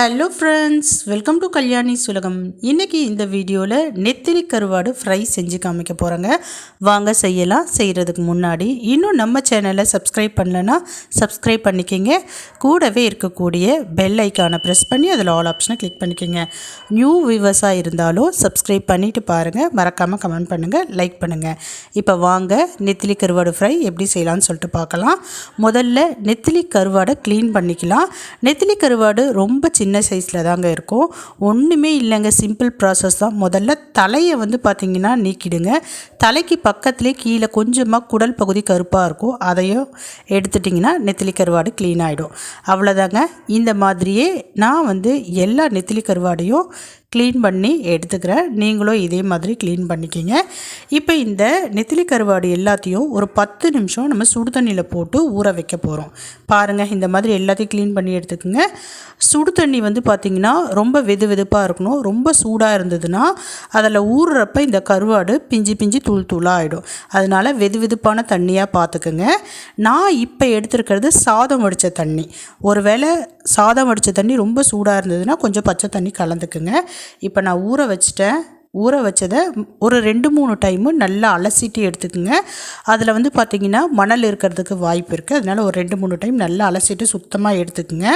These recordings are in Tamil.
Hello friends welcome to Kalyani சுலகம் இன்றைக்கி இந்த வீடியோவில் நெத்திலி கருவாடு ஃப்ரை செஞ்சு காமிக்க போகிறேங்க வாங்க செய்யலாம். செய்கிறதுக்கு முன்னாடி இன்னும் நம்ம சேனலை சப்ஸ்கிரைப் பண்ணலன்னா சப்ஸ்கிரைப் பண்ணிக்கோங்க. கூடவே இருக்கக்கூடிய பெல் ஐக்கானை ப்ரெஸ் பண்ணி அதில் ஆல் ஆப்ஷனை கிளிக் பண்ணிக்கோங்க. நியூ வியூவர்ஸாக இருந்தாலும் சப்ஸ்கிரைப் பண்ணிவிட்டு பாருங்கள் மறக்காமல் கமெண்ட் பண்ணுங்கள் லைக் பண்ணுங்கள் இப்போ வாங்க நெத்திலி கருவாடு ஃப்ரை எப்படி செய்யலாம்னு சொல்லிட்டு பார்க்கலாம். முதல்ல நெத்திலி கருவாடை க்ளீன் பண்ணிக்கலாம். நெத்திலி கருவாடு ரொம்ப சின்ன சைஸில் தாங்க இருக்கும். ஒன்றுமே இல்லைங்க. சிம்பிள் ப்ராசஸ் தான். முதல்ல தலையை வந்து பார்த்திங்கன்னா நீக்கிடுங்க. தலைக்கு பக்கத்துலேயே கீழே கொஞ்சமாக குடல் பகுதி கருப்பாக இருக்கும். அதையும் எடுத்துட்டிங்கன்னா நெத்திலி கருவாடு க்ளீன் ஆகிடும் அவ்வளோதாங்க இந்த மாதிரியே நான் வந்து எல்லா நெத்திலி கருவாடையும் க்ளீன் பண்ணி எடுத்துக்கிறேன். நீங்களும் இதே மாதிரி க்ளீன் பண்ணிக்கிங்க. இப்போ இந்த நெத்திலி கருவாடு எல்லாத்தையும் ஒரு பத்து நிமிஷம் நம்ம சுடு தண்ணியில் போட்டு ஊற வைக்க போகிறோம் பாருங்கள் இந்த மாதிரி எல்லாத்தையும் க்ளீன் பண்ணி எடுத்துக்கோங்க. சுடு தண்ணி வந்து பார்த்திங்கன்னா ரொம்ப வெது வெதுப்பாக இருக்கணும். ரொம்ப சூடாக இருந்ததுன்னா அதில் ஊறுறப்ப இந்த கருவாடு பிஞ்சு பிஞ்சு தூள் தூளாக ஆகிடும் அதனால் வெது வெதுப்பான தண்ணியாக பார்த்துக்குங்க நான் இப்போ எடுத்துருக்கிறது சாதம் வடித்த தண்ணி. ஒருவேளை சாதம் வடித்த தண்ணி ரொம்ப சூடாக இருந்ததுன்னா கொஞ்சம் பச்சை தண்ணி கலந்துக்குங்க. இப்போ நான் ஊற வச்சிட்டேன். ஊற வச்சதை ஒரு ரெண்டு மூணு டைமு நல்லா அலசிட்டு எடுத்துக்கோங்க. அதில் வந்து பார்த்திங்கன்னா மணல் இருக்கிறதுக்கு வாய்ப்பு இருக்குது அதனால் ஒரு ரெண்டு மூணு டைம் நல்லா அலசிட்டு சுத்தமாக எடுத்துக்கோங்க.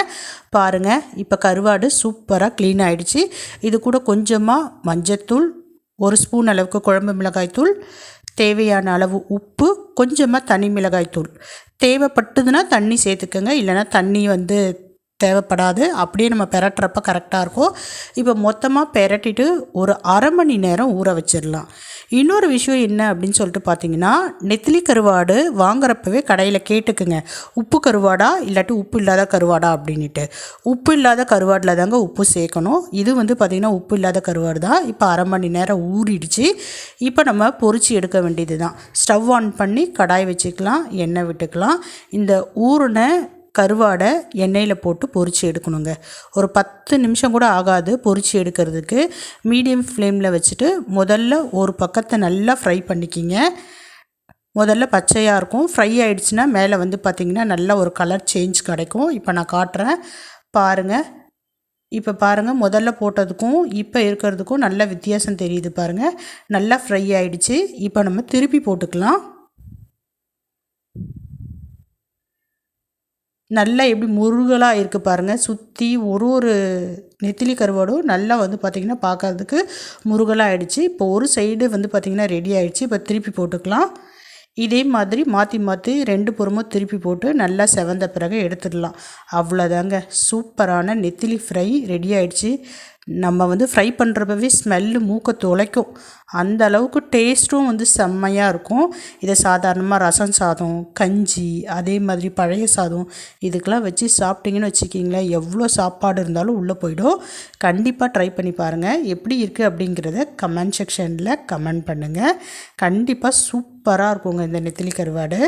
பாருங்கள் இப்போ கருவாடு சூப்பராக க்ளீன் ஆகிடுச்சு இது கூட கொஞ்சமாக மஞ்சத்தூள் ஒரு ஸ்பூன் அளவுக்கு குழம்பு மிளகாய்த்தூள் தேவையான அளவு உப்பு கொஞ்சமாக தனி மிளகாய்த்தூள் தேவைப்பட்டதுன்னா தண்ணி சேர்த்துக்கோங்க. இல்லைனா தண்ணி வந்து தேவைப்படாது. அப்படியே நம்ம பெரட்டுறப்ப கரெக்டாக இருக்கும். இப்போ மொத்தமாக பெரட்டிட்டு ஒரு அரை மணி நேரம் ஊற வச்சிடலாம். இன்னொரு விஷயம் என்ன அப்படின்னு சொல்லிட்டு பார்த்தீங்கன்னா நெத்திலி கருவாடு வாங்குறப்பவே கடையில் கேட்டுக்குங்க. உப்பு கருவாடா? இல்லாட்டி உப்பு இல்லாத கருவாடா அப்படின்ட்டு உப்பு இல்லாத கருவாடில் தாங்க உப்பு சேர்க்கணும். இது வந்து பார்த்திங்கன்னா உப்பு இல்லாத கருவாடு தான். இப்போ அரை மணி நேரம் ஊறிடுச்சு. இப்போ நம்ம பொறிச்சு எடுக்க வேண்டியது தான் ஸ்டவ் ஆன் பண்ணி கடாய் வச்சுக்கலாம் எண்ணெய் விட்டுக்கலாம். இந்த ஊறின கருவாடை எண்ணெயில் போட்டு பொரித்து எடுக்கணுங்க. ஒரு பத்து நிமிஷம் கூட ஆகாது பொரித்து எடுக்கிறதுக்கு. மீடியம் ஃப்ளேமில் வச்சுட்டு முதல்ல ஒரு பக்கத்தை நல்லா ஃப்ரை பண்ணிக்கிங்க. முதல்ல பச்சையாக இருக்கும். ஃப்ரை ஆகிடுச்சுன்னா மேலே வந்து பார்த்திங்கன்னா நல்ல ஒரு கலர் சேஞ்ச் கிடைக்கும். இப்போ நான் காட்டுறேன். பாருங்கள் இப்போ பாருங்கள் முதல்ல போட்டதுக்கும் இப்போ இருக்கிறதுக்கும் நல்ல வித்தியாசம் தெரியுது பாருங்கள் நல்லா ஃப்ரை ஆகிடுச்சு இப்போ நம்ம திருப்பி போட்டுக்கலாம். நல்லா எப்படி முருகலாக இருக்குது பாருங்கள் சுற்றி ஒரு ஒரு நெத்திலி கருவாடும் நல்லா வந்து பார்த்திங்கன்னா பார்க்கறதுக்கு முருகலாக ஆகிடுச்சு இப்போ ஒரு சைடு வந்து பார்த்திங்கன்னா ரெடி ஆகிடுச்சு இப்போ திருப்பி போட்டுக்கலாம். இதே மாதிரி மாற்றி மாற்றி ரெண்டு புறமும் திருப்பி போட்டு நல்லா செவந்த பிறகு எடுத்துடலாம். அவ்வளோதாங்க சூப்பரான நெத்திலி ஃப்ரை ரெடி ஆகிடுச்சு நம்ம வந்து ஃப்ரை பண்ணுறப்பவே ஸ்மெல்லு மூக்கை துளைக்கும் அந்த அளவுக்கு டேஸ்ட்டும் வந்து செம்மையாக இருக்கும். இதை சாதாரணமாக ரசம் சாதம் கஞ்சி அதே மாதிரி பழைய சாதம் இதுக்கெலாம் வச்சு சாப்பிட்டிங்கன்னு வச்சுக்கிங்களேன் எவ்வளோ சாப்பாடு இருந்தாலும் உள்ளே போயிடும். கண்டிப்பாக ட்ரை பண்ணி பாருங்கள் எப்படி இருக்குது அப்படிங்கிறத கமெண்ட் செக்ஷனில் கமெண்ட் பண்ணுங்கள் கண்டிப்பாக சூப் சூப்பராக இருக்குங்க இந்த நெத்திலி கருவாடு.